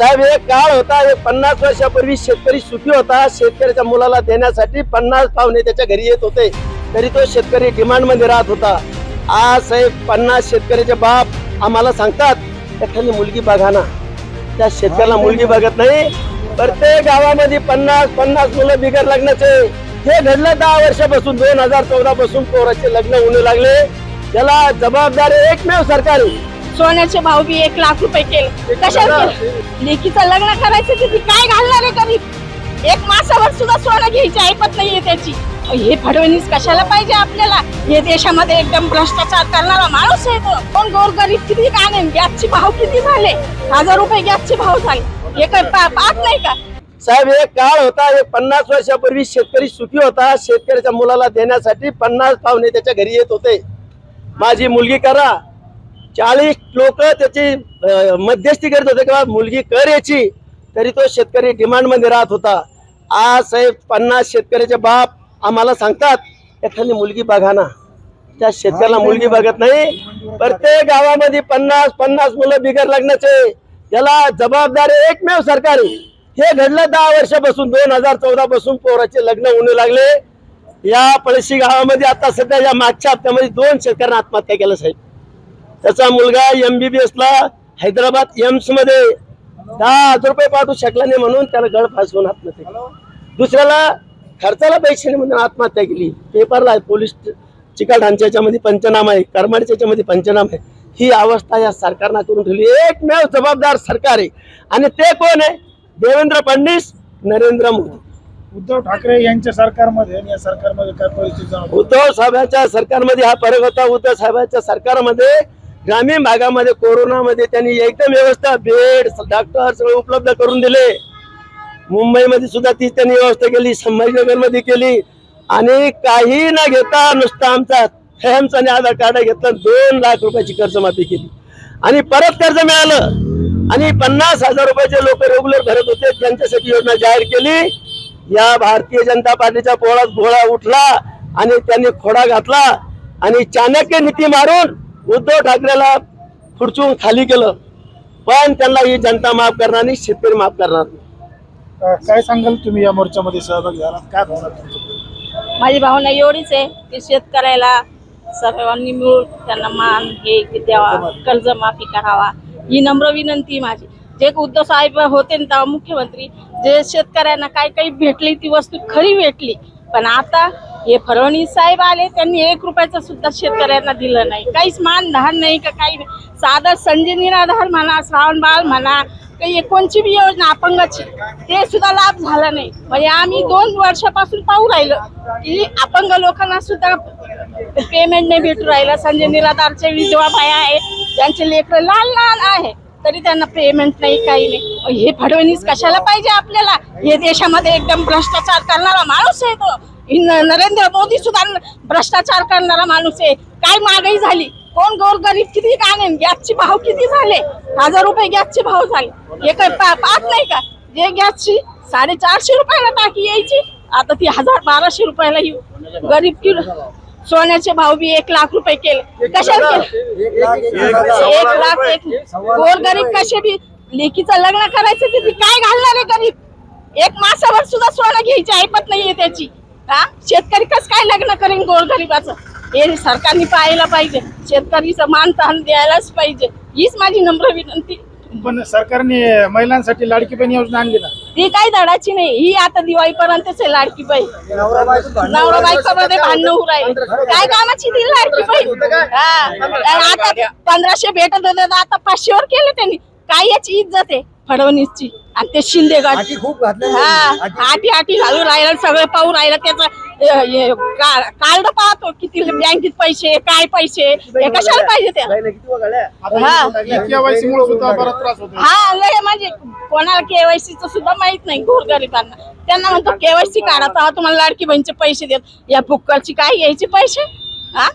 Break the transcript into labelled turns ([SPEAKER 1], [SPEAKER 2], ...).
[SPEAKER 1] साहेब एक काळ होता एक पन्नास वर्षापूर्वी शेतकरी सुखी होता. शेतकऱ्याच्या मुलाला देण्यासाठी पन्नास पाहुणे त्याच्या घरी येत होते. तरी तो शेतकरी डिमांडमध्ये राहत होता. आज साहेब पन्नास शेतकऱ्याचे बाप आम्हाला सांगतात एखादी मुलगी बघा ना. त्या शेतकऱ्याला मुलगी बघत नाही. प्रत्येक गावामध्ये पन्नास पन्नास मुलं बिगर लग्नाचे. हे घडलं दहा वर्षापासून दोन हजार चौदा पासून पोराचे लग्न होऊ लागले. त्याला जबाबदारी एकमेव सरकार.
[SPEAKER 2] सोन्याचे भाव बी एक लाख रुपये केले. कशाला लेकीचं लग्न करायचं तर ती काय घालणार आहे कधी एक मासावर सुद्धा सोनं घ्यायची ऐपत नाहीये त्याची. हे फडणवीस कशाला पाहिजे आपल्याला? हे देशामध्ये एकदम भ्रष्टाचार करणारा माणूस आहे तो. कोण गोरगरीब किती काय गॅसचे भाव किती झाले? हजार रुपये गॅसचे भाव झाले. हे काय पाहत नाही का?
[SPEAKER 1] साहेब एक काळ होता एक पन्नास वर्षापूर्वी शेतकरी सुखी होता. शेतकऱ्याच्या मुलाला देण्यासाठी पन्नास पाहुणे त्याच्या घरी येत होते. माझी मुलगी करा. चाळीस लोक त्याची मध्यस्थी करत होते किंवा मुलगी कर याची तरी तो शेतकरी डिमांडमध्ये राहत होता. आज साहेब पन्नास शेतकऱ्याचे बाप आम्हाला सांगतात एखादी मुलगी बघा ना. त्या शेतकऱ्याला मुलगी बघत नाही. प्रत्येक गावामध्ये पन्नास पन्नास मुलं बिगर लग्नाचे. याला जबाबदारी एकमेव सरकार. हे घडलं दहा वर्षापासून दोन हजार चौदा पासून पोराचे लग्न होऊ लागले. या पळशी गावामध्ये आता सध्या या मागच्या हप्त्यामध्ये दोन शेतकऱ्यांना आत्महत्या केलं साहेब. त्याचा मुलगा एमबीबीएस ला हैदराबाद एम्समध्ये दहा हजार रुपये पाठवू शकला नाही म्हणून त्याला गळफास होऊन आत्महत्या केली. दुसऱ्याला खर्चाला पैसे नाही म्हणून आत्महत्या केली. पेपरला आहे पोलीस चिकाढांच्या याच्यामध्ये पंचनामा आहे करमाडच्या याच्यामध्ये पंचनामा आहे. ही अवस्था या सरकारनं करून ठेवली. एकमेव जबाबदार सरकार आहे. आणि ते कोण आहे? देवेंद्र फडणवीस नरेंद्र मोदी.
[SPEAKER 3] उद्धव ठाकरे यांच्या सरकारमध्ये आणि या सरकारमध्ये काय परिस्थिती
[SPEAKER 1] उद्धव साहेबांच्या सरकारमध्ये हा फरक होता. उद्धव साहेबांच्या सरकारमध्ये ग्रामीण भागामध्ये कोरोनामध्ये त्यांनी एकदम व्यवस्था बेड डॉक्टर सगळे उपलब्ध करून दिले. मुंबईमध्ये सुद्धा ती त्यांनी व्यवस्था केली संभाजीनगरमध्ये केली. आणि काही न घेता नुसता आमचा फॅमचा आणि आधार कार्ड घेतला दोन लाख रुपयाची कर्जमाफी केली. आणि परत कर्ज मिळालं. आणि पन्नास हजार रुपयाचे लोक रेग्युलर भरत होते त्यांच्यासाठी योजना जाहीर केली. या भारतीय जनता पार्टीच्या पोळात घोळा उठला आणि त्यांनी खोडा घातला आणि चाणक्य नीती मारून उद्धव ठाकरेला खुर्चून खाली केलं. पण त्यांना ही जनता माफ करणार नाही शेतकरी माफ करणार नाही.
[SPEAKER 3] काय सांगाल तुम्ही या मोर्चामध्ये सहभागी झालात काय भावना
[SPEAKER 2] माझी भावना एवढीच आहे की शेतकऱ्याला सर्वांनी मिळून त्यांना मान हे द्यावा कर्जमाफी करावा. ही नम्र विनंती माझी. जे उद्धव साहेब होते ना तेव्हा मुख्यमंत्री जे शेतकऱ्यांना काही काही भेटली ती वस्तू खरी भेटली. पण आता हे फडणवीस साहेब आले त्यांनी एक रुपयाचं सुद्धा शेतकऱ्यांना दिलं नाही. काहीच मान धान नाही का काही नाही. साधं संजय निराधार म्हणा श्रावण बाळ म्हणा काही कोणची बी योजना अपंगाची ते सुद्धा लाभ झाला नाही. म्हणजे आम्ही दोन वर्षापासून पाहू राहिलो की अपंग लोकांना सुद्धा पेमेंट नाही भेटू राहिलं. संजय निराधारचे विधवा बाया आहेत त्यांचे लेकरं लहान लहान आहे तरी त्यांना पेमेंट नाही काही नाही. हे फडणवीस कशाला पाहिजे आपल्याला? हे देशामध्ये एकदम भ्रष्टाचार करणारा माणूस आहे तो. न- नरेंद्र मोदी सुद्धा भ्रष्टाचार करणारा माणूस आहे. काय महागाई झाली? कोण गोरगरीब किती काय गॅसचे भाव किती झाले? हजार रुपये गॅसचे भाव झाले. हे काय पा- पाहत नाही का? जे गॅसची साडेचारशे रुपयाला टाकी यायची आता ती हजार बाराशे रुपयाला येऊ गरीब किलो सोन्याचे भाव बी एक लाख रुपये केले. कशाला केले? एक लाख एक गोरगरीब कसे बी लेकीचं लग्न करायचं तिथे काय घालणार आहे गरीब? एक मासावर सुद्धा सोनं घ्यायची ऐपत नाहीये त्याची. हा? शेतकरी कस काय लग्न करेन गोरगरिबाचं? हे सरकारने पाहायला पाहिजे. शेतकरीचं मान ताण द्यायलाच पाहिजे. हीच माझी नम्र विनंती.
[SPEAKER 3] पण सरकारने महिलांसाठी लाडकी बहीण योजना आणली ना?
[SPEAKER 2] ती काही धडाची नाही. ही आता दिवाळीपर्यंतच आहे लाडकी बाई नवरा बायकोमध्ये भांडण होऊ राहिले. काय कामाची ती लाडकी बाई हा. आता पंधराशे भेटत होते आता पाचशेवर केले त्यांनी. काय याची इज्जत आहे फडणवीसची? आणि ते शिंदे गट.
[SPEAKER 4] खूप घातले
[SPEAKER 2] हा आटी. आटी घालून राहिलं सगळं पाहून राहिलं त्याचं कार्ड पाहतो किती बँकेत पैसे काय पैसे हे कशाला पाहिजे त्या हा.
[SPEAKER 3] आता केवायसी मुळे सुद्धा बराच त्रास होतो
[SPEAKER 2] हा लय म्हणजे कोणाला केवायसी च सुद्धा माहीत नाही गोरगरिबांना त्यांना म्हणतो केवायसी काढा तुम्हाला लाडकी बहिणीचे पैसे देत. या फुक्करची काय यायचे पैसे? हा?